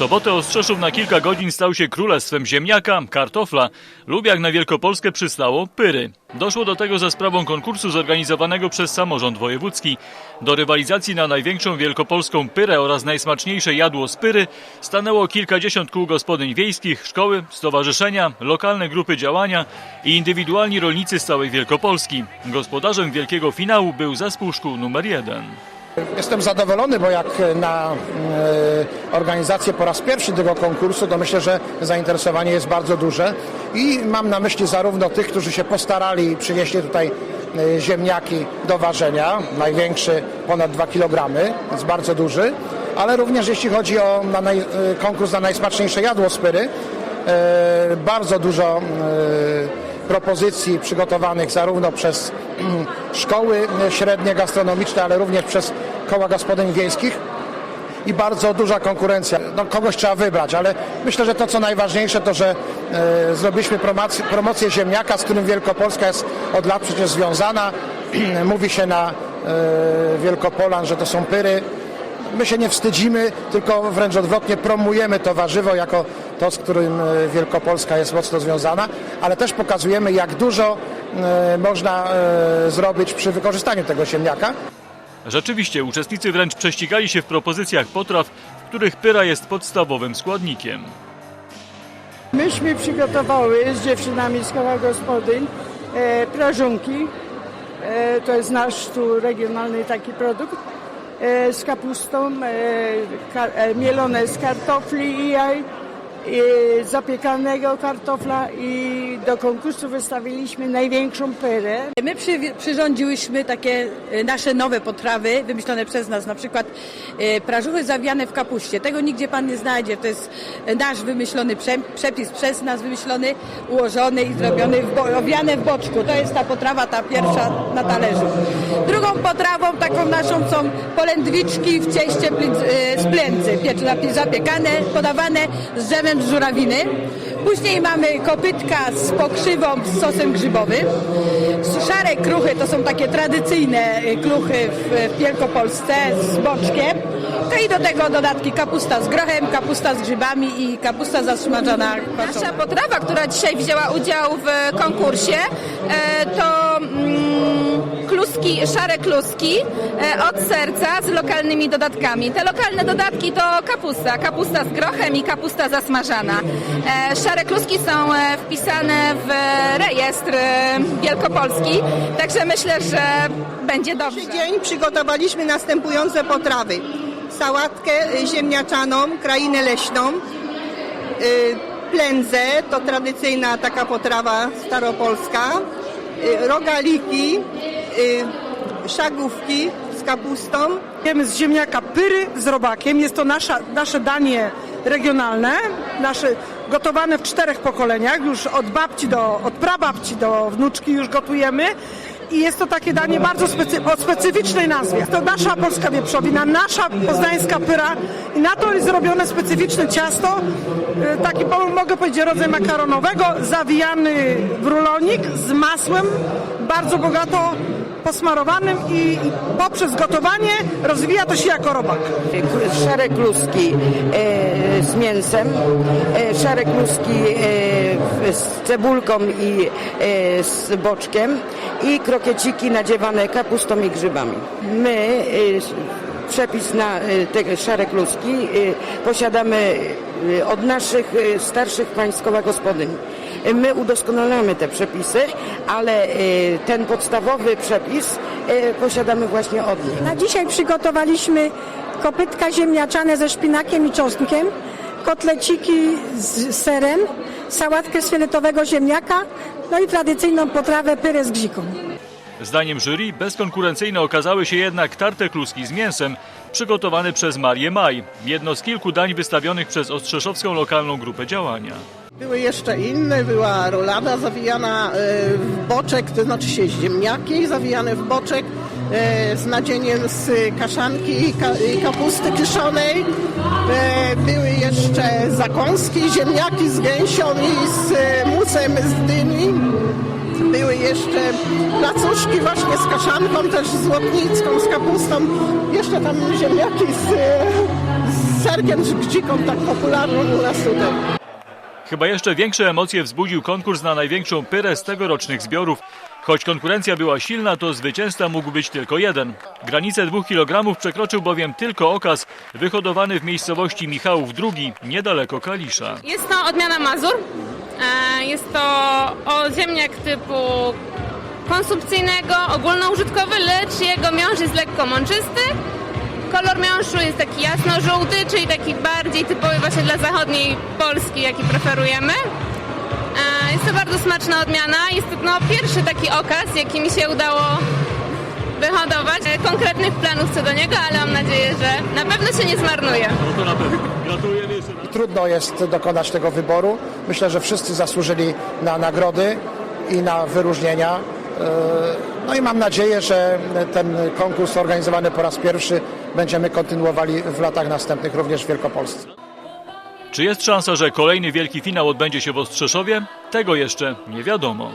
sobotę Ostrzeszów na kilka godzin stał się królestwem ziemniaka, kartofla lub jak na Wielkopolskę przystało, pyry. Doszło do tego za sprawą konkursu zorganizowanego przez samorząd wojewódzki. Do rywalizacji na największą wielkopolską pyrę oraz najsmaczniejsze jadło z pyry stanęło kilkadziesiąt kół gospodyń wiejskich, szkoły, stowarzyszenia, lokalne grupy działania i indywidualni rolnicy z całej Wielkopolski. Gospodarzem wielkiego finału był zespół szkół numer jeden. Jestem zadowolony, bo jak na e, organizację po raz pierwszy tego konkursu, to myślę, że zainteresowanie jest bardzo duże i mam na myśli zarówno tych, którzy się postarali i przynieśli tutaj e, ziemniaki do ważenia, największy ponad 2 kg, jest bardzo duży, ale również jeśli chodzi o na naj, e, konkurs na najsmaczniejsze jadło z pyry, e, bardzo dużo propozycji przygotowanych zarówno przez szkoły średnie gastronomiczne, ale również przez koła gospodyń wiejskich i bardzo duża konkurencja. No, kogoś trzeba wybrać, ale myślę, że to co najważniejsze to, że e, zrobiliśmy promocję, promocję ziemniaka, z którym Wielkopolska jest od lat przecież związana. Mówi się na e, Wielkopolan, że to są pyry. My się nie wstydzimy, tylko wręcz odwrotnie promujemy to warzywo jako to, z którym e, Wielkopolska jest mocno związana, ale też pokazujemy, jak dużo e, można e, zrobić przy wykorzystaniu tego ziemniaka. Rzeczywiście, uczestnicy wręcz prześcigali się w propozycjach potraw, w których pyra jest podstawowym składnikiem. Myśmy przygotowały z dziewczynami z koła gospodyń e, prażunki. E, to jest nasz tu regionalny taki produkt. E, z kapustą, e, kar, e, mielone z kartofli i jaj, zapiekanego kartofla i do konkursu wystawiliśmy największą pyrę. My przy, przyrządziłyśmy takie e, nasze nowe potrawy wymyślone przez nas, na przykład e, prażuchy zawiane w kapuście. Tego nigdzie pan nie znajdzie. To jest nasz wymyślony prze, przepis przez nas wymyślony, ułożony i zrobiony, w, bo- owiane w boczku. To jest ta potrawa, ta pierwsza na talerzu. Drugą potrawą taką naszą są polędwiczki w cieście z plęcy, zapiekane, podawane z drzewem z żurawiny. Później mamy kopytka z pokrzywą z sosem grzybowym. Szare kruchy to są takie tradycyjne y, kruchy w, Wielkopolsce z boczkiem. No i do tego dodatki kapusta z grochem, kapusta z grzybami i kapusta zasmażona. Nasza potrawa, która dzisiaj wzięła udział w konkursie, e, to mm, kluski, szare kluski e, od serca z lokalnymi dodatkami. Te lokalne dodatki to kapusta, kapusta z grochem i kapusta zasmażana. E, Szare kluski są e, wpisane w rejestr Wielkopolski, także myślę, że będzie dobrze. Dzień przygotowaliśmy następujące potrawy. Sałatkę ziemniaczaną, krainę leśną, plędzę, to tradycyjna taka potrawa staropolska, rogaliki, y, szagówki z kapustą, Jemy z ziemniaka pyry z robakiem. Jest to nasza, nasze danie regionalne, nasze gotowane w czterech pokoleniach. Już od babci do, od prababci do wnuczki już gotujemy. I jest to takie danie bardzo specy, o specyficznej nazwie. To nasza polska wieprzowina, nasza poznańska pyra i na to jest zrobione specyficzne ciasto, e, taki mogę powiedzieć rodzaj makaronowego, zawijany w rulonik z masłem, bardzo bogato posmarowanym i poprzez gotowanie rozwija to się jako robak. szare kluski e, z mięsem, e, szare kluski e, z cebulką i e, z boczkiem i krokieciki nadziewane kapustą i grzybami. My e, przepis na e, te szare kluski e, posiadamy e, od naszych starszych państw koła. My udoskonalamy te przepisy, ale e, ten podstawowy przepis e, posiadamy właśnie od nich. Na dzisiaj przygotowaliśmy kopytka ziemniaczane ze szpinakiem i czosnkiem, kotleciki z serem, sałatkę z fioletowego ziemniaka, no i tradycyjną potrawę pyrę z gziką. Zdaniem jury bezkonkurencyjne okazały się jednak tarte kluski z mięsem przygotowane przez Marię Maj, jedno z kilku dań wystawionych przez Ostrzeszowską Lokalną Grupę Działania. Były jeszcze inne, była rolada zawijana e, w boczek, to znaczy się ziemniaki zawijane w boczek e, z nadzieniem z kaszanki i ka- i kapusty kiszonej. E, Były jeszcze zakąski, ziemniaki z gęsią i z musem z dyni. Były jeszcze placuszki właśnie z kaszanką, też z łotnicką, z kapustą. Jeszcze tam ziemniaki z, z serkiem z gdziką tak popularną u nas tutaj. Chyba jeszcze większe emocje wzbudził konkurs na największą pyrę z tegorocznych zbiorów. Choć konkurencja była silna, to zwycięzca mógł być tylko jeden. Granicę dwóch kilogramów przekroczył bowiem tylko okaz, wyhodowany w miejscowości Michałów II, niedaleko Kalisza. Jest to odmiana Mazur. E, Jest to ziemniak typu konsumpcyjnego, ogólnoużytkowy, lecz jego miąższ jest lekko mączysty. Kolor miąższu jest taki jasno-żółty, czyli taki bardziej typowy właśnie dla zachodniej Polski, jaki preferujemy. E, Jest to bardzo smaczna odmiana. Jest to no, pierwszy taki okaz, jaki mi się udało wyhodować. E, Konkretnych planów co do niego, ale mam nadzieję, że na pewno się nie zmarnuje. No to na pewno. Gratulujemy jeszcze raz. Trudno jest dokonać tego wyboru. Myślę, że wszyscy zasłużyli na nagrody i na wyróżnienia. No i mam nadzieję, że ten konkurs organizowany po raz pierwszy będziemy kontynuowali w latach następnych również w Wielkopolsce. Czy jest szansa, że kolejny wielki finał odbędzie się w Ostrzeszowie? Tego jeszcze nie wiadomo.